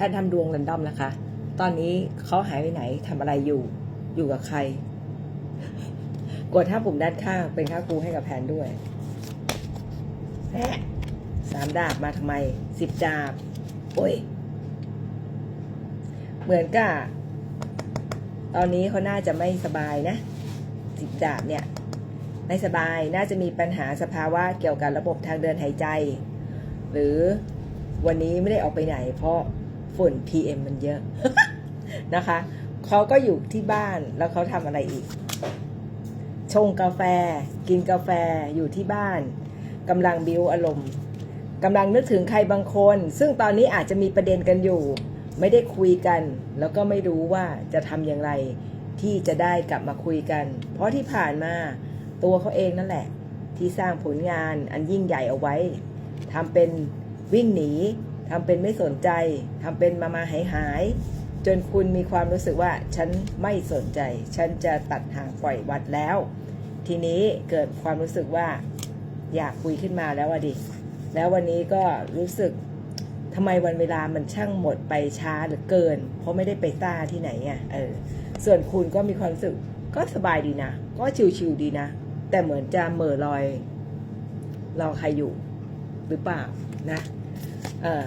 ทนทำดวงรันดอมนะคะ ตอนนี้เขาหายไปไหนทำอะไรอยู่ อยู่กับใคร กดห้าปุ่มด้านข้างเป็นค่าครูให้กับแพนด้วยแหะสามดาบมาทำไมสิบดาบ โอ้ย เหมือนกับตอนนี้เขาน่าจะไม่สบายนะสิบดาบเนี่ย ไม่สบายน่าจะมีปัญหาสภาวะเกี่ยวกับระบบทางเดินหายใจ หรือวันนี้ไม่ได้ออกไปไหนเพราะ ฝุ่น PM มันเยอะนะคะเขาก็อยู่ที่บ้านแล้วเขาทำอะไรอีก ชงกาแฟ กินกาแฟอยู่ที่บ้านกำลังบิวอารมณ์กำลังนึกถึงใครบางคน ซึ่งตอนนี้อาจจะมีประเด็นกันอยู่ ไม่ได้คุยกัน แล้วก็ไม่รู้ว่าจะทำอย่างไร ที่จะได้กลับมาคุยกัน เพราะที่ผ่านมาตัวเขาเองนั่นแหละ ที่สร้างผลงานอันยิ่งใหญ่เอาไว้ทำเป็นวิ่งหนี ทำเป็นไม่สนใจทำเป็นมามาหายหายจนคุณมีความรู้สึกว่าฉันไม่สนใจ ฉันจะตัดห่างปล่อยวัดแล้ว ทีนี้เกิดความรู้สึกว่าอยากคุยขึ้นมาแล้วอะดิแล้ววันนี้ก็รู้สึกทำไมวันเวลามันช่างหมดไปช้าหลือเกิน เพราะไม่ได้ไปซ่าที่ไหนอะเออส่วนคุณก็มีความรู้สึกก็สบายดีนะ ก็ชิวๆดีนะ แต่เหมือนจะเหม่อลอยรอใครอยู่หรือเปล่านะ ออ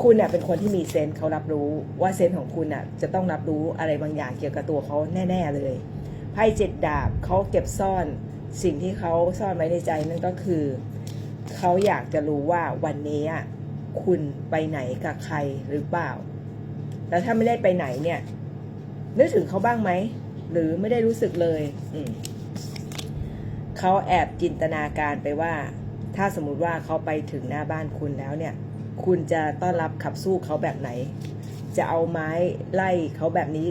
คุณเน่ยเป็นคนที่มีเซนส์เขารับรู้ว่าเซนส์ของคุณน่ะจะต้องรับรู้อะไรบางอย่างเกี่ยวกับตัวเขาแน่ ๆเลยไพ่เจ็ดดาบเขาเก็บซ่อนสิ่งที่เขาซ่อนไว้ในใจนั่นก็คือเขาอยากจะรู้ว่าวันนี้คุณไปไหนกับใครหรือเปล่า แล้วถ้าไม่ได้ไปไหนเนี่ยนึกถึงเขาบ้างไหมหรือไม่ได้รู้สึกเลย อืเขาแอบจินตนาการไปว่า ถ้าสมมุติว่าเขาไปถึงหน้าบ้านคุณแล้วเนี่ย คุณจะต้อนรับขับสู้เขาแบบไหน จะเอาไม้ไล่เขาแบบนี้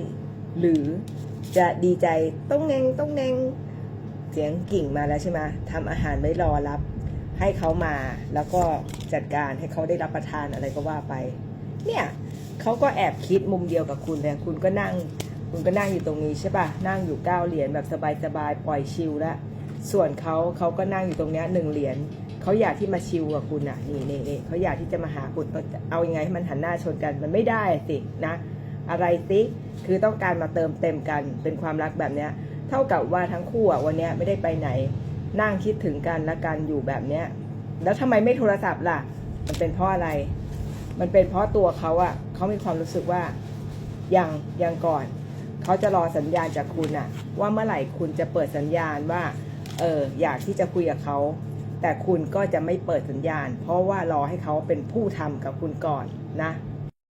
หรือจะดีใจต้องแงงต้องแงงเสียงกิ่งมาแล้วใช่ไหมทำอาหารไว้รอรับ ให้เขามาแล้วก็จัดการให้เขาได้รับประทานอะไรก็ว่าไป เนี่ยเขาก็แอบคิดมุมเดียวกับคุณเลยคุณก็นั่ง คุณก็นั่งอยู่ตรงนี้ใช่ปะนั่งอยู่เก้าเหรียญแบบสบายๆปล่อยชิลแล้วส่วนเขาเขาก็นั่งอยู่ตรงเนี้ยหนึ่งเหรียญ เขาอยากที่มาชิลกับคุณอะนี่นี่นี่เขาอยากที่จะมาหาคุณเอาอยังไงให้มันหันหน้าชนกันมันไม่ได้สินะ อะไรสิคือต้องการมาเติมเต็มกันเป็นความรักแบบเนี้ย เท่ากับว่าทั้งคู่อะวันเนี้ยไม่ได้ไปไหน นั่งคิดถึงกันและกันอยู่แบบเนี้ย แล้วทำไมไม่โทรศัพท์ล่ะ มันเป็นเพราะอะไร มันเป็นเพราะตัวเขาอะเขามีความรู้สึกว่ายังยังก่อนเขาจะรอสัญญาณจากคุณอะ ว่าเมื่อไหร่คุณจะเปิดสัญญาณว่าเอออยากที่จะคุยกับเขา แต่คุณก็จะไม่เปิดสัญญาณ เพราะว่ารอให้เขาเป็นผู้ทำกับคุณก่อนนะ